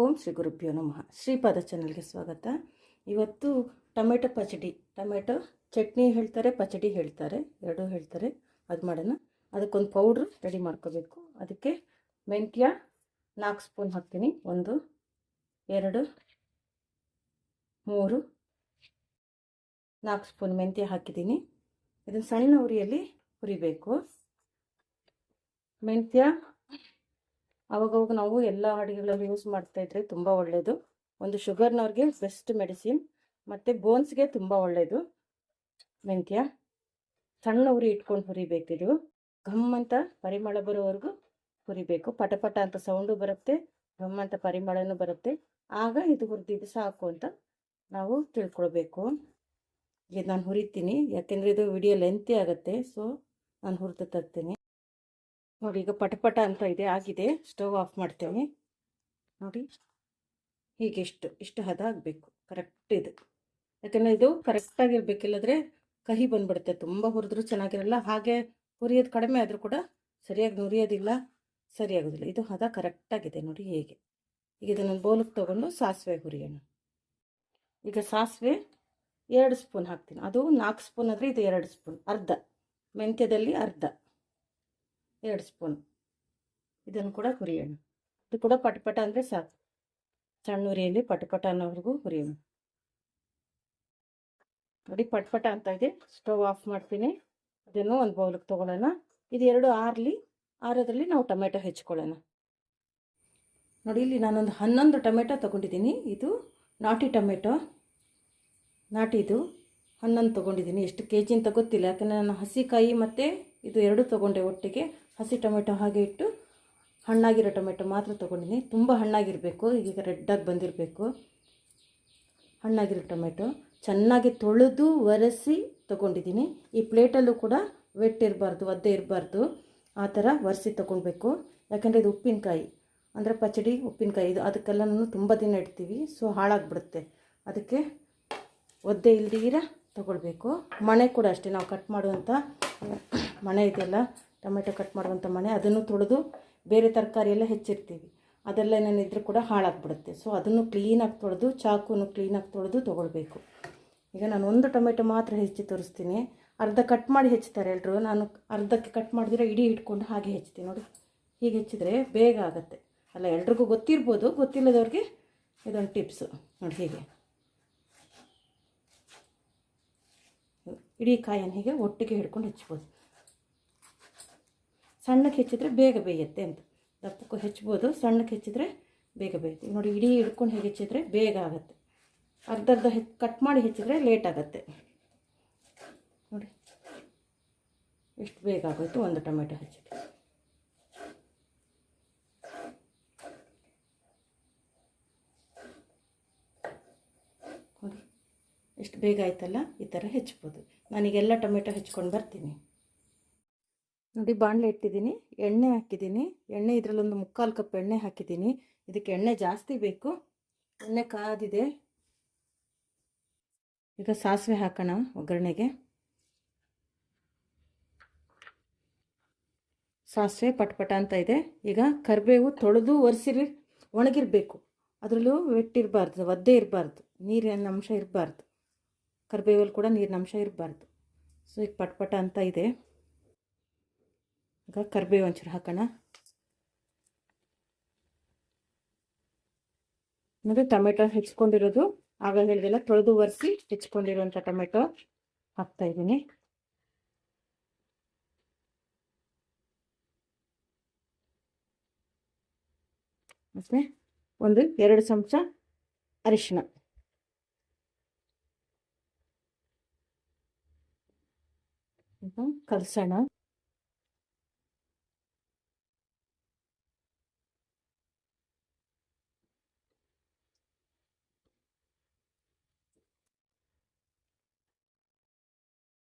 ಓಂ ಶ್ರೀ ಗುರುಭ್ಯೋ ನಮಃ. ಶ್ರೀಪಾದ ಚಾನಲ್ಗೆ ಸ್ವಾಗತ. ಇವತ್ತು ಟೊಮೆಟೊ ಪಚಡಿ. ಟೊಮೆಟೊ ಚಟ್ನಿ ಹೇಳ್ತಾರೆ, ಪಚಡಿ ಹೇಳ್ತಾರೆ, ಎರಡೂ ಹೇಳ್ತಾರೆ. ಅದು ಮಾಡೋಣ. ಅದಕ್ಕೊಂದು ಪೌಡ್ರ್ ರೆಡಿ ಮಾಡ್ಕೋಬೇಕು. ಅದಕ್ಕೆ ಮೆಂತ್ಯ ನಾಲ್ಕು ಸ್ಪೂನ್ ಹಾಕ್ತೀನಿ. ಒಂದು, ಎರಡು, ಮೂರು, ನಾಲ್ಕು ಸ್ಪೂನ್ ಮೆಂತ್ಯ ಹಾಕಿದ್ದೀನಿ. ಇದನ್ನು ಸಣ್ಣ ಉರಿಯಲ್ಲಿ ಹುರಿಬೇಕು. ಮೆಂತ್ಯ ಅವಾಗವಾಗ ನಾವು ಎಲ್ಲ ಅಡುಗೆಗಳಲ್ಲಿ ಯೂಸ್ ಮಾಡ್ತಾ ಇದ್ರೆ ತುಂಬ ಒಳ್ಳೆಯದು ಒಂದು ಶುಗರ್ನವ್ರಿಗೆ ಬೆಸ್ಟ್ ಮೆಡಿಸಿನ್ ಮತ್ತು ಬೋನ್ಸ್ಗೆ ತುಂಬ ಒಳ್ಳೆಯದು ಮೆಂತ್ಯ, ಸಣ್ಣ ಉರಿ ಇಟ್ಕೊಂಡು ಹುರಿಬೇಕಿದು ಘಮ್ ಅಂತ ಪರಿಮಳ ಬರೋವರೆಗೂ ಹುರಿಬೇಕು. ಪಟ ಪಟ ಅಂತ ಸೌಂಡು ಬರುತ್ತೆ, ಘಮ್ ಅಂತ ಪರಿಮಳನೂ ಬರುತ್ತೆ. ಆಗ ಇದು ಹುರಿದಿದ್ದು ಸಾಕು ಅಂತ ನಾವು ತಿಳ್ಕೊಳ್ಬೇಕು. ಈಗ ನಾನು ಹುರಿತೀನಿ, ಯಾಕೆಂದರೆ ಇದು ವಿಡಿಯೋ ಲೆಂತಿ ಆಗುತ್ತೆ ಸೊ ನಾನು ಹುರಿದು ತರ್ತೀನಿ. ನೋಡಿ, ಈಗ ಪಟಪಟ ಅಂತ ಇದೆ, ಆಗಿದೆ. ಸ್ಟವ್ ಆಫ್ ಮಾಡ್ತೇವೆ. ನೋಡಿ, ಹೀಗೆ ಇಷ್ಟು ಇಷ್ಟು ಹದ ಆಗಬೇಕು. ಕರೆಕ್ಟ್ ಇದು. ಯಾಕಂದರೆ ಇದು ಕರೆಕ್ಟಾಗಿರ್ಬೇಕು ಇಲ್ಲದ್ರೆ ಕಹಿ ಬಂದ್ಬಿಡುತ್ತೆ. ತುಂಬ ಹುರಿದ್ರೂ ಚೆನ್ನಾಗಿರಲ್ಲ. ಹಾಗೆ ಹುರಿಯೋದು ಕಡಿಮೆ ಆದರೂ ಕೂಡ ಸರಿಯಾಗಿ ನುರಿಯೋದಿಲ್ಲ, ಸರಿಯಾಗೋದಿಲ್ಲ. ಇದು ಹದ ಕರೆಕ್ಟಾಗಿದೆ ನೋಡಿ ಹೇಗೆ. ಈಗ ಇದನ್ನು ಬೋಲಕ್ಕೆ ತೊಗೊಂಡು ಸಾಸಿವೆ ಹುರಿಯೋಣ. ಈಗ ಸಾಸಿವೆ ಎರಡು ಸ್ಪೂನ್ ಹಾಕ್ತೀನಿ. ಅದು ನಾಲ್ಕು ಸ್ಪೂನ್ ಆದರೆ ಇದು ಎರಡು ಸ್ಪೂನ್. ಅರ್ಧ. ಮೆಂತ್ಯದಲ್ಲಿ ಅರ್ಧ. ಎರಡು ಸ್ಪೂನ್. ಇದನ್ನು ಕೂಡ ಹುರಿಯೋಣ. ಇದು ಕೂಡ ಪಟಪಟ ಅಂದರೆ ಸಾಕು ಸಣ್ಣ ಉರಿಯಲ್ಲಿ ಪಟಪಟ ಅನ್ನೋವರೆಗೂ ಹುರಿಯೋಣ. ನೋಡಿ ಪಟಪಟ ಅಂತ ಇದೆ. ಸ್ಟವ್ ಆಫ್ ಮಾಡ್ತೀನಿ. ಇದನ್ನು ಒಂದು ಬೌಲಿಗೆ ತೊಗೊಳ್ಳೋಣ. ಇದು ಎರಡು ಆರಲಿ ಆರೋದ್ರಲ್ಲಿ ನಾವು ಟೊಮೆಟೊ ಹೆಚ್ಕೊಳ್ಳೋಣ. ನೋಡಿ ಇಲ್ಲಿ ನಾನೊಂದು ಹನ್ನೊಂದು ಟೊಮೆಟೊ ತೊಗೊಂಡಿದ್ದೀನಿ. ಇದು ನಾಟಿ ಟೊಮೆಟೊ. ನಾಟಿದು ಹನ್ನೊಂದು ತೊಗೊಂಡಿದ್ದೀನಿ. ಎಷ್ಟು ಕೆ ಜಿ ಅಂತ ಗೊತ್ತಿಲ್ಲ. ಯಾಕಂದರೆ ನಾನು ಹಸಿಕಾಯಿ ಮತ್ತು ಇದು ಎರಡು ತೊಗೊಂಡೆ ಒಟ್ಟಿಗೆ. ಹಸಿ ಟೊಮೆಟೊ ಹಾಗೆ ಇಟ್ಟು ಹಣ್ಣಾಗಿರೋ ಟೊಮೆಟೊ ಮಾತ್ರ ತೊಗೊಂಡಿದ್ದೀನಿ ತುಂಬ ಹಣ್ಣಾಗಿರಬೇಕು. ಈಗ ರೆಡ್ಡಾಗಿ ಬಂದಿರಬೇಕು. ಹಣ್ಣಾಗಿರೋ ಟೊಮೆಟೊ ಚೆನ್ನಾಗಿ ತೊಳೆದು ಒರೆಸಿ ತೊಗೊಂಡಿದ್ದೀನಿ. ಈ ಪ್ಲೇಟಲ್ಲೂ ಕೂಡ ವೆಟ್ ಇರಬಾರ್ದು, ಒದ್ದೆ ಇರಬಾರ್ದು. ಆ ಥರ ಒರೆಸಿ ತೊಗೊಳ್ಬೇಕು ಯಾಕೆಂದರೆ ಇದು ಉಪ್ಪಿನಕಾಯಿ, ಅಂದರೆ ಪಚಡಿ, ಉಪ್ಪಿನಕಾಯಿ, ಇದು ಅದಕ್ಕೆಲ್ಲನೂ ತುಂಬ ದಿನ ಇಡ್ತೀವಿ. ಸೊ ಹಾಳಾಗ್ಬಿಡುತ್ತೆ. ಅದಕ್ಕೆ ಒದ್ದೆ ಇಲ್ದಿರ ತೊಗೊಳ್ಬೇಕು. ಮಣೆ ಕೂಡ ಅಷ್ಟೇ, ನಾವು ಕಟ್ ಮಾಡುವಂಥ ಮಣೆ ಇದೆಯಲ್ಲ ಟೊಮೆಟೊ ಕಟ್ ಮಾಡುವಂಥ ಮಣೆ, ಅದನ್ನು ತೊಳೆದು ಬೇರೆ ತರಕಾರಿ ಎಲ್ಲ ಹೆಚ್ಚಿರ್ತೀವಿ. ಅದೆಲ್ಲ ಏನೇನಿದ್ರೂ ಕೂಡ ಹಾಳಾಗ್ಬಿಡುತ್ತೆ. ಸೊ ಅದನ್ನು ಕ್ಲೀನಾಗಿ ತೊಳೆದು ಚಾಕುನು ಕ್ಲೀನಾಗಿ ತೊಳೆದು ತೊಗೊಳ್ಬೇಕು. ಈಗ ನಾನು ಒಂದು ಟೊಮೆಟೊ ಮಾತ್ರ ಹೆಚ್ಚಿ ತೋರಿಸ್ತೀನಿ. ಅರ್ಧ ಕಟ್ ಮಾಡಿ ಹೆಚ್ಚುತ್ತಾರೆ ಎಲ್ಲರೂ ನಾನು ಅರ್ಧಕ್ಕೆ ಕಟ್ ಮಾಡಿದ್ರೆ ಇಡೀ ಇಟ್ಕೊಂಡು ಹಾಗೆ ಹೆಚ್ಚುತ್ತೀನಿ ನೋಡಿ. ಹೀಗೆ ಹೆಚ್ಚಿದ್ರೆ ಬೇಗ ಆಗುತ್ತೆ. ಅಲ್ಲ, ಎಲ್ರಿಗೂ ಗೊತ್ತಿರ್ಬೋದು. ಗೊತ್ತಿಲ್ಲದವ್ರಿಗೆ ಇದೊಂದು ಟಿಪ್ಸು. ನೋಡಿ ಹೀಗೆ. ಇಡೀ ಕಾಯನ್ನು ಹೀಗೆ ಒಟ್ಟಿಗೆ ಹಿಡ್ಕೊಂಡು ಹೆಚ್ಚಿಬೋದು. ಸಣ್ಣಕ್ಕೆ ಹೆಚ್ಚಿದ್ರೆ ಬೇಗ ಬೇಯುತ್ತೆ ಅಂತ. ದಪ್ಪಕ್ಕೂ ಹೆಚ್ಬೋದು ಸಣ್ಣಕ್ಕೆ ಹೆಚ್ಚಿದ್ರೆ ಬೇಗ ಬೇಯುತ್ತೆ. ನೋಡಿ, ಇಡೀ ಹಿಡ್ಕೊಂಡು ಹೇಗೆ ಹೆಚ್ಚಿದ್ರೆ ಬೇಗ ಆಗುತ್ತೆ. ಅರ್ಧ ಅರ್ಧ ಹೆಚ್ಚು ಕಟ್ ಮಾಡಿ ಹೆಚ್ಚಿದ್ರೆ ಲೇಟ್ ಆಗುತ್ತೆ. ನೋಡಿ, ಎಷ್ಟು ಬೇಗ ಆಗೋಯ್ತು, ಒಂದು ಟೊಮೆಟೊ ಹೆಚ್ಚಿದ್ರೆ ಎಷ್ಟು ಬೇಗ ಆಯ್ತಲ್ಲ, ಈ ಥರ ಹೆಚ್ಬೋದು ನಾನೀಗೆಲ್ಲ ಟೊಮೆಟೊ ಹೆಚ್ಕೊಂಡು ಬರ್ತೀನಿ. ನೋಡಿ ಬಾಣಲೆ ಇಟ್ಟಿದ್ದೀನಿ, ಎಣ್ಣೆ ಹಾಕಿದ್ದೀನಿ. ಎಣ್ಣೆ ಇದರಲ್ಲೊಂದು ಮುಕ್ಕಾಲು ಕಪ್ ಎಣ್ಣೆ ಹಾಕಿದ್ದೀನಿ. ಇದಕ್ಕೆ ಎಣ್ಣೆ ಜಾಸ್ತಿ ಬೇಕು. ಎಣ್ಣೆ ಕಾದಿದೆ. ಈಗ ಸಾಸಿವೆ ಹಾಕೋಣ ಒಗ್ಗರಣೆಗೆ. ಸಾಸಿವೆ ಪಟ್ಪಟ ಅಂತ ಇದೆ. ಈಗ ಕರಿಬೇವು ತೊಳೆದು ಒರೆಸಿರಿ, ಒಣಗಿರಬೇಕು. ಅದರಲ್ಲೂ ವೆಟ್ಟಿರಬಾರ್ದು, ಒದ್ದೆ ಇರಬಾರ್ದು, ನೀರಿನ ಅಂಶ ಇರಬಾರ್ದು. ಕರಿಬೇವಲ್ಲಿ ಕೂಡ ನೀರಿನ ಅಂಶ ಇರಬಾರ್ದು. ಸೊ, ಈಗ ಪಟ್ಪಟ ಅಂತ ಇದೆ. ಈಗ ಕರಿಬೇವು ಒಂಚೂರು ಹಾಕೋಣ. ಮತ್ತು ಟೊಮೆಟೊ ಹೆಚ್ಕೊಂಡಿರೋದು ಆಗ ಹೇಳಿದೆಲ್ಲ ತೊಳೆದು ಒರೆಸಿ ಹೆಚ್ಕೊಂಡಿರುವಂಥ ಟೊಮೆಟೊ ಹಾಕ್ತಾ ಇದ್ದೀನಿ. ಮತ್ತು ಒಂದು ಎರಡು ಚಮಚ ಅರಿಶಿನ ಕಲಸೋಣ.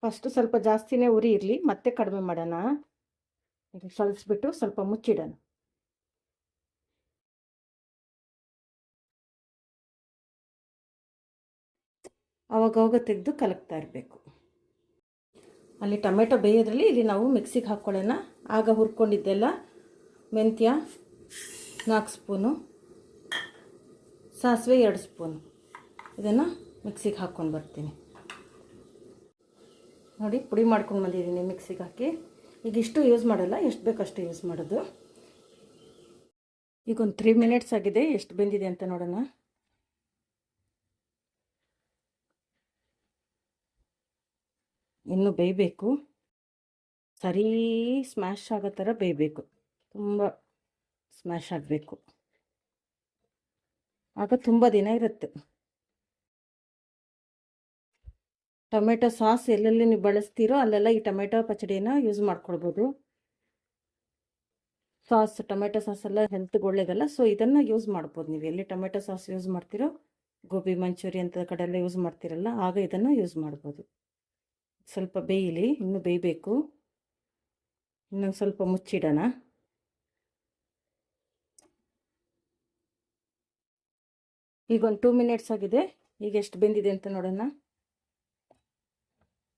ಫಸ್ಟು ಸ್ವಲ್ಪ ಜಾಸ್ತಿನೇ ಉರಿ ಇರಲಿ, ಮತ್ತೆ ಕಡಿಮೆ ಮಾಡೋಣ. ಈಗ ಸಲಿಸ್ಬಿಟ್ಟು ಸ್ವಲ್ಪ ಮುಚ್ಚಿಡೋಣ. ಅವಾಗವಾಗ ತೆಗೆದು ಕಲಕ್ತಾ ಇರಬೇಕು. ಅಲ್ಲಿ ಟೊಮೆಟೊ ಬೇಯೋದ್ರಲ್ಲಿ ಇಲ್ಲಿ ನಾವು ಮಿಕ್ಸಿಗೆ ಹಾಕ್ಕೊಳ್ಳೋಣ. ಆಗ ಹುರ್ಕೊಂಡಿದ್ದೆಲ್ಲ ಮೆಂತ್ಯ ನಾಲ್ಕು ಸ್ಪೂನು, ಸಾಸಿವೆ ಎರಡು ಸ್ಪೂನು. ಇದನ್ನು ಮಿಕ್ಸಿಗೆ ಹಾಕ್ಕೊಂಡು ಬರ್ತೀನಿ. ನೋಡಿ, ಪುಡಿ ಮಾಡ್ಕೊಂಡು ಬಂದಿದ್ದೀನಿ ಮಿಕ್ಸಿಗೆ ಹಾಕಿ. ಈಗ ಇಷ್ಟು ಯೂಸ್ ಮಾಡಲ್ಲ, ಎಷ್ಟು ಬೇಕಷ್ಟು ಯೂಸ್ ಮಾಡೋದು. ಈಗ ಒಂದು ತ್ರೀ ಮಿನಿಟ್ಸ್ ಆಗಿದೆ, ಎಷ್ಟು ಬೆಂದಿದೆ ಅಂತ ನೋಡೋಣ. ಇನ್ನು ಬೇಯಬೇಕು. ಸರಿ ಸ್ಮ್ಯಾಶ್ ಆಗೋ ಥರ ಬೇಯಬೇಕು. ತುಂಬ ಸ್ಮ್ಯಾಶ್ ಆಗಬೇಕು. ಆಗ ತುಂಬ ದಿನ ಇರುತ್ತೆ. ಟೊಮೆಟೊ ಸಾಸ್ ಎಲ್ಲೆಲ್ಲಿ ನೀವು ಬಳಸ್ತೀರೋ ಅಲ್ಲೆಲ್ಲ ಈ ಟೊಮೆಟೊ ಪಚಡಿನ ಯೂಸ್ ಮಾಡ್ಕೊಳ್ಬೋದು. ಸಾಸ್, ಟೊಮೆಟೊ ಸಾಸ್ ಎಲ್ಲ ಹೆಲ್ತ್ಗೆ ಒಳ್ಳೇದಲ್ಲ ಸೊ ಇದನ್ನು ಯೂಸ್ ಮಾಡ್ಬೋದು ನೀವು. ಎಲ್ಲಿ ಟೊಮೆಟೊ ಸಾಸ್ ಯೂಸ್ ಮಾಡ್ತೀರೋ, ಗೋಬಿ, ಮಂಚೂರಿ ಅಂತ ಕಡೆ ಎಲ್ಲ ಯೂಸ್ ಮಾಡ್ತೀರಲ್ಲ, ಆಗ ಇದನ್ನು ಯೂಸ್ ಮಾಡ್ಬೋದು. ಸ್ವಲ್ಪ ಬೇಯಲಿ, ಇನ್ನೂ ಬೇಯಬೇಕು. ಇನ್ನೊಂದು ಸ್ವಲ್ಪ ಮುಚ್ಚಿಡೋಣ. ಈಗ ಒಂದು ಟೂ ಮಿನಿಟ್ಸ್ ಆಗಿದೆ. ಈಗ ಎಷ್ಟು ಬೆಂದಿದೆ ಅಂತ ನೋಡೋಣ.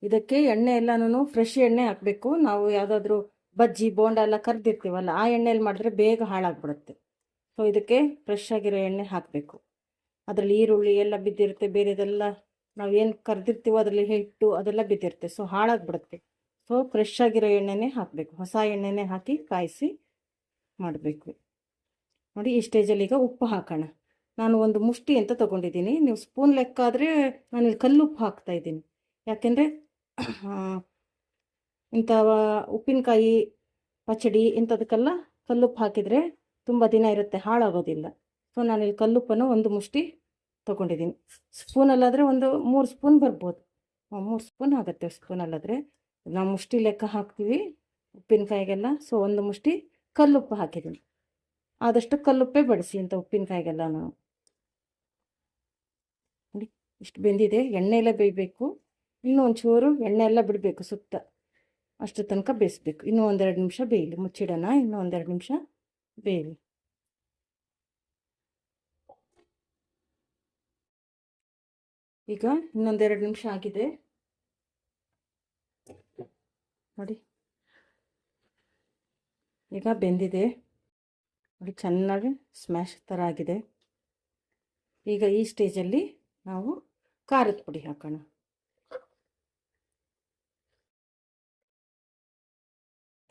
ಇದಕ್ಕೆ ಎಣ್ಣೆ ಎಲ್ಲಾನು ಫ್ರೆಶ್ ಎಣ್ಣೆ ಹಾಕಬೇಕು. ನಾವು ಯಾವುದಾದ್ರೂ ಬಜ್ಜಿ, ಬೋಂಡ ಎಲ್ಲ ಕರೆದಿರ್ತೀವಲ್ಲ, ಆ ಎಣ್ಣೆಯಲ್ಲಿ ಮಾಡಿದ್ರೆ ಬೇಗ ಹಾಳಾಗ್ಬಿಡುತ್ತೆ. ಸೊ ಇದಕ್ಕೆ ಫ್ರೆಶ್ ಆಗಿರೋ ಎಣ್ಣೆ ಹಾಕಬೇಕು. ಅದರಲ್ಲಿ ಈರುಳ್ಳಿ ಎಲ್ಲ ಬಿದ್ದಿರುತ್ತೆ, ಬೇರೆದೆಲ್ಲ ನಾವು ಏನು ಕರೆದಿರ್ತೀವೋ ಅದರಲ್ಲಿ ಹಿಟ್ಟು ಅದೆಲ್ಲ ಬಿದ್ದಿರುತ್ತೆ. ಸೊ ಹಾಳಾಗ್ಬಿಡುತ್ತೆ. ಸೊ ಫ್ರೆಶ್ ಆಗಿರೋ ಎಣ್ಣೆನೇ ಹಾಕಬೇಕು. ಹೊಸ ಎಣ್ಣೆನೇ ಹಾಕಿ ಕಾಯಿಸಿ ಮಾಡಬೇಕು. ನೋಡಿ, ಈ ಸ್ಟೇಜಲ್ಲಿ ಈಗ ಉಪ್ಪು ಹಾಕೋಣ. ನಾನು ಒಂದು ಮುಷ್ಟಿ ಅಂತ ತೊಗೊಂಡಿದ್ದೀನಿ. ನೀವು ಸ್ಪೂನ್ ಲೆಕ್ಕ ಆದರೆ ನಾನು ಇಲ್ಲಿ ಕಲ್ಲುಪ್ಪು ಹಾಕ್ತಾ ಇದ್ದೀನಿ. ಯಾಕೆಂದರೆ ಇಂಥ ಉಪ್ಪಿನಕಾಯಿ, ಪಚಡಿ ಇಂಥದಕ್ಕೆಲ್ಲ ಕಲ್ಲುಪ್ಪು ಹಾಕಿದರೆ ತುಂಬ ದಿನ ಇರುತ್ತೆ, ಹಾಳಾಗೋದಿಲ್ಲ. ಸೊ ನಾನಿಲ್ಲಿ ಕಲ್ಲುಪ್ಪನ್ನು ಒಂದು ಮುಷ್ಟಿ ತೊಗೊಂಡಿದ್ದೀನಿ. ಸ್ಪೂನಲ್ಲಾದರೆ ಒಂದು ಮೂರು ಸ್ಪೂನ್ ಬರ್ಬೋದು. ಮೂರು ಸ್ಪೂನ್ ಆಗುತ್ತೆ ಸ್ಪೂನಲ್ಲಾದರೆ. ನಾವು ಮುಷ್ಟಿ ಲೆಕ್ಕ ಹಾಕ್ತೀವಿ ಉಪ್ಪಿನಕಾಯಿಗೆಲ್ಲ. ಸೊ ಒಂದು ಮುಷ್ಟಿ ಕಲ್ಲುಪ್ಪು ಹಾಕಿದ್ದೀನಿ. ಆದಷ್ಟು ಕಲ್ಲುಪ್ಪೇ ಬಡಿಸಿ ಅಂತ ಉಪ್ಪಿನಕಾಯಿಗೆಲ್ಲ ನಾವು. ಇಷ್ಟು ಬೆಂದಿದೆ. ಎಣ್ಣೆಲೇ ಬೇಯಬೇಕು. ಇನ್ನೂ ಒಂಚೂರು ಎಣ್ಣೆ ಎಲ್ಲ ಬಿಡಬೇಕು ಸುತ್ತ. ಅಷ್ಟು ತನಕ ಬೇಯಿಸ್ಬೇಕು. ಇನ್ನೂ ಒಂದೆರಡು ನಿಮಿಷ ಬೇಯಲಿ. ಮುಚ್ಚಿಡೋಣ. ಇನ್ನೂ ಒಂದೆರಡು ನಿಮಿಷ ಬೇಯಲಿ. ಈಗ ಇನ್ನೊಂದೆರಡು ನಿಮಿಷ ಆಗಿದೆ. ನೋಡಿ. ಈಗ ಬೆಂದಿದೆ. ನೋಡಿ, ಚೆನ್ನಾಗಿ ಸ್ಮ್ಯಾಶ್ ಥರ ಆಗಿದೆ. ಈಗ ಈ ಸ್ಟೇಜಲ್ಲಿ ನಾವು ಖಾರದ ಪುಡಿ ಹಾಕೋಣ.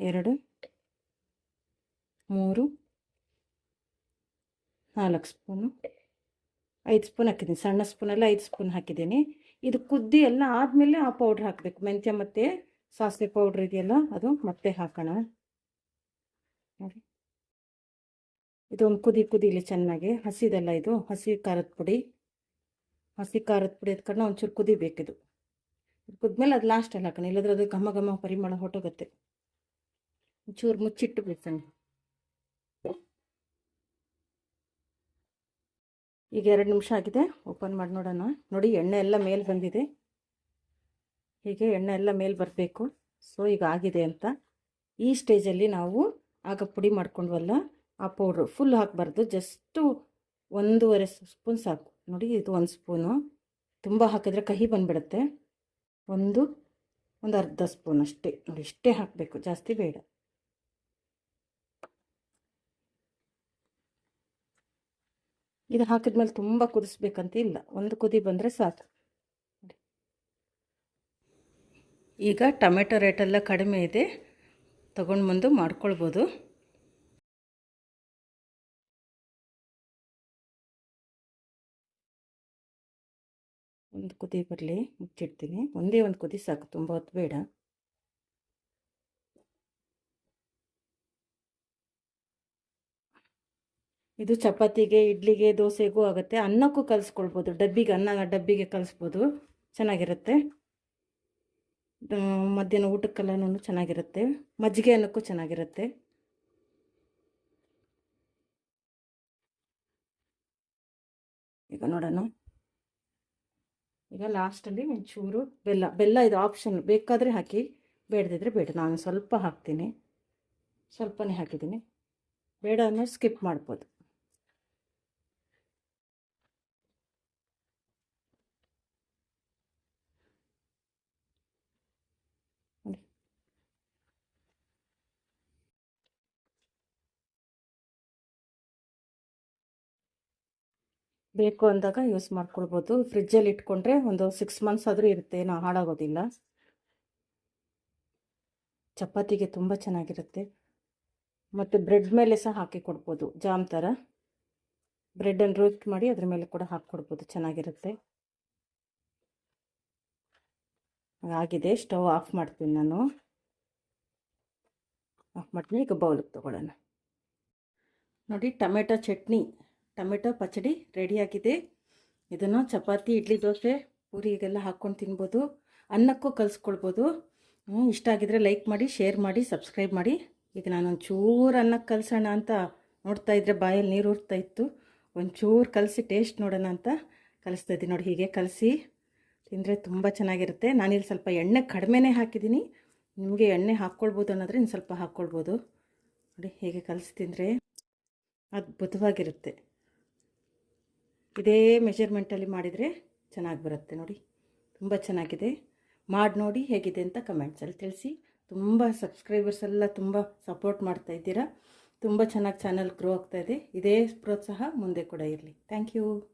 ಎರಡು, ಮೂರು, ನಾಲ್ಕು ಸ್ಪೂನು, ಐದು ಸ್ಪೂನ್ ಹಾಕಿದ್ದೀನಿ. ಸಣ್ಣ ಸ್ಪೂನಲ್ಲಿ ಐದು ಸ್ಪೂನ್ ಹಾಕಿದ್ದೀನಿ. ಇದು ಕುದ್ದಿ ಎಲ್ಲ ಆದಮೇಲೆ ಆ ಪೌಡ್ರ್ ಹಾಕಬೇಕು. ಮೆಂತ್ಯ ಮತ್ತು ಸಾಸಿವೆ ಪೌಡ್ರ್ ಇದೆಯಲ್ಲ, ಅದು ಮತ್ತೆ ಹಾಕೋಣ. ನೋಡಿ. ಇದೊಂದು ಕುದಿ ಕುದಿಲಿ ಚೆನ್ನಾಗಿ. ಹಸಿದಲ್ಲ ಇದು, ಹಸಿ ಖಾರದ ಪುಡಿ. ಹಸಿ ಖಾರದ ಪುಡಿ ಎತ್ಕೊಂಡು ಒಂಚೂರು ಕುದಿಬೇಕಿದು. ಕುದ್ಮೇಲೆ ಅದು ಲಾಸ್ಟಲ್ಲಿ ಹಾಕೋಣ. ಇಲ್ಲದ್ರೆ ಅದು ಘಮ ಘಮ ಪರಿಮಳ ಹೊಟ್ಟೋಗುತ್ತೆ. ಒಂಚೂರು ಮುಚ್ಚಿಟ್ಟು ಈಗ ಎರಡು ನಿಮಿಷ ಆಗಿದೆ ಓಪನ್ ಮಾಡಿ ನೋಡೋಣ. ನೋಡಿ, ಎಣ್ಣೆ ಎಲ್ಲ ಮೇಲೆ ಬಂದಿದೆ. ಹೀಗೆ ಎಣ್ಣೆ ಎಲ್ಲ ಮೇಲೆ ಬರಬೇಕು. ಸೊ ಈಗ ಆಗಿದೆ ಅಂತ. ಈ ಸ್ಟೇಜಲ್ಲಿ ನಾವು ಆಗ ಪುಡಿ ಮಾಡ್ಕೊಂಡ್ವಲ್ಲ, ಆ ಪೌಡ್ರು ಫುಲ್ ಹಾಕಬಾರ್ದು. ಜಸ್ಟು ಒಂದೂವರೆ ಸ್ಪೂನ್ ಸಾಕು. ನೋಡಿ, ಇದು ಒಂದು ಸ್ಪೂನು. ತುಂಬ ಹಾಕಿದ್ರೆ ಕಹಿ ಬಂದುಬಿಡುತ್ತೆ. ಒಂದು ಒಂದು ಅರ್ಧ ಸ್ಪೂನ್ ಅಷ್ಟೇ. ನೋಡಿ, ಇಷ್ಟೇ ಹಾಕಬೇಕು. ಜಾಸ್ತಿ ಬೇಡ. ಇದು ಹಾಕಿದ್ಮೇಲೆ ತುಂಬ ಕುದಿಸ್ಬೇಕಂತ ಇಲ್ಲ. ಒಂದು ಕುದಿ ಬಂದರೆ ಸಾಕು. ಈಗ ಟೊಮೆಟೊ ರೇಟೆಲ್ಲ ಕಡಿಮೆ ಇದೆ. ತಗೊಂಡು ಬಂದು ಮಾಡ್ಕೊಳ್ಬೋದು. ಒಂದು ಕುದಿ ಬರಲಿ, ಮುಚ್ಚಿಡ್ತೀನಿ. ಒಂದೇ ಒಂದು ಕುದಿ ಸಾಕು, ತುಂಬ ಹೊತ್ತು ಬೇಡ. ಇದು ಚಪಾತಿಗೆ, ಇಡ್ಲಿಗೆ, ದೋಸೆಗೂ ಆಗುತ್ತೆ. ಅನ್ನಕ್ಕೂ ಕಲಿಸ್ಕೊಳ್ಬೋದು. ಡಬ್ಬಿಗೆ ಅನ್ನ, ಡಬ್ಬಿಗೆ ಕಲಿಸ್ಬೋದು. ಚೆನ್ನಾಗಿರುತ್ತೆ. ಮಧ್ಯಾಹ್ನ ಊಟಕ್ಕೆಲ್ಲನೂ ಚೆನ್ನಾಗಿರುತ್ತೆ. ಮಜ್ಜಿಗೆ ಅನ್ನಕ್ಕೂ ಚೆನ್ನಾಗಿರುತ್ತೆ. ಈಗ ನೋಡೋಣ. ಈಗ ಲಾಸ್ಟಲ್ಲಿ ಒಂಚೂರು ಬೆಲ್ಲ. ಬೆಲ್ಲ ಇದು ಆಪ್ಷನ್. ಬೇಕಾದರೆ ಹಾಕಿ. ಬೇಡದಿದ್ರೆ ಬೇಡ. ನಾನು ಸ್ವಲ್ಪ ಹಾಕ್ತೀನಿ. ಸ್ವಲ್ಪನೇ ಹಾಕಿದ್ದೀನಿ. ಬೇಡ ಅನ್ನೋ ಸ್ಕಿಪ್ ಮಾಡ್ಬೋದು. ಬೇಕು ಅಂದಾಗ ಯೂಸ್ ಮಾಡ್ಕೊಳ್ಬೋದು. ಫ್ರಿಜ್ಜಲ್ಲಿ ಇಟ್ಕೊಂಡ್ರೆ ಒಂದು ಸಿಕ್ಸ್ ಮಂತ್ಸ್ ಆದರೂ ಇರುತ್ತೆ, ಏನೋ ಹಾಳಾಗೋದಿಲ್ಲ. ಚಪಾತಿಗೆ ತುಂಬ ಚೆನ್ನಾಗಿರುತ್ತೆ. ಮತ್ತು ಬ್ರೆಡ್ ಮೇಲೆ ಸಹ ಹಾಕಿ ಕೊಡ್ಬೋದು, ಜಾಮ್ ಥರ. ಬ್ರೆಡನ್ನು ರೋಸ್ಟ್ ಮಾಡಿ ಅದ್ರ ಮೇಲೆ ಕೂಡ ಹಾಕಿ ಕೊಡ್ಬೋದು, ಚೆನ್ನಾಗಿರುತ್ತೆ. ಆಗಿದೆ, ಸ್ಟವ್ ಆಫ್ ಮಾಡ್ತೀನಿ ನಾನು. ಆಫ್ ಮಾಡ್ತೀನಿ, ಈಗ ಬೌಲಿಗೆ ತೊಗೊಳ್ಳೋಣ. ನೋಡಿ, ಟೊಮೆಟೊ ಚಟ್ನಿ. ಟೊಮೆಟೊ ಪಚಡಿ ರೆಡಿಯಾಗಿದೆ. ಇದನ್ನು ಚಪಾತಿ, ಇಡ್ಲಿ, ದೋಸೆ ಪೂರಿಗೆಲ್ಲ ಹಾಕ್ಕೊಂಡು ತಿನ್ಬೋದು. ಅನ್ನಕ್ಕೂ ಕಲಿಸ್ಕೊಳ್ಬೋದು. ಇಷ್ಟ ಆಗಿದ್ರೆ ಲೈಕ್ ಮಾಡಿ, ಶೇರ್ ಮಾಡಿ, ಸಬ್ಸ್ಕ್ರೈಬ್ ಮಾಡಿ. ಈಗ ನಾನು ಒಂಚೂರು ಅನ್ನಕ್ಕೆ ಕಲಿಸೋಣ ಅಂತ ನೋಡ್ತಾ ಇದ್ದರೆ ಬಾಯಲ್ಲಿ ನೀರು ಉರ್ತಾ ಇತ್ತು. ಒಂಚೂರು ಕಲಸಿ ಟೇಸ್ಟ್ ನೋಡೋಣ ಅಂತ ಕಲಿಸ್ತಾ ಇದ್ದೀನಿ ನೋಡಿ, ಹೀಗೆ ಕಲಸಿ ತಿಂದರೆ ತುಂಬ ಚೆನ್ನಾಗಿರುತ್ತೆ. ನಾನಿಲ್ಲಿ ಸ್ವಲ್ಪ ಎಣ್ಣೆ ಕಡಿಮೆನೇ ಹಾಕಿದ್ದೀನಿ. ನಿಮಗೆ ಎಣ್ಣೆ ಹಾಕ್ಕೊಳ್ಬೋದು ಅನ್ನೋದ್ರೆ ಇನ್ನು ಸ್ವಲ್ಪ ಹಾಕ್ಕೊಳ್ಬೋದು. ನೋಡಿ, ಹೇಗೆ ಕಲಸಿ ತಿಂದರೆ ಅದ್ಭುತವಾಗಿರುತ್ತೆ. ಇದೇ ಮೆಷರ್ಮೆಂಟಲ್ಲಿ ಮಾಡಿದರೆ ಚೆನ್ನಾಗಿ ಬರುತ್ತೆ ನೋಡಿ. ತುಂಬ ಚೆನ್ನಾಗಿದೆ. ಮಾಡಿ ನೋಡಿ ಹೇಗಿದೆ ಅಂತ ಕಮೆಂಟ್ಸಲ್ಲಿ ತಿಳಿಸಿ. ತುಂಬ ಸಬ್ಸ್ಕ್ರೈಬರ್ಸ್ ಎಲ್ಲ ತುಂಬ ಸಪೋರ್ಟ್ ಮಾಡ್ತಾ ಇದ್ದೀರಾ. ತುಂಬ ಚೆನ್ನಾಗಿ ಚಾನಲ್ ಗ್ರೋ ಆಗ್ತಾ ಇದೆ. ಇದೇ ಪ್ರೋತ್ಸಾಹ ಮುಂದೆ ಕೂಡ ಇರಲಿ. Thank you.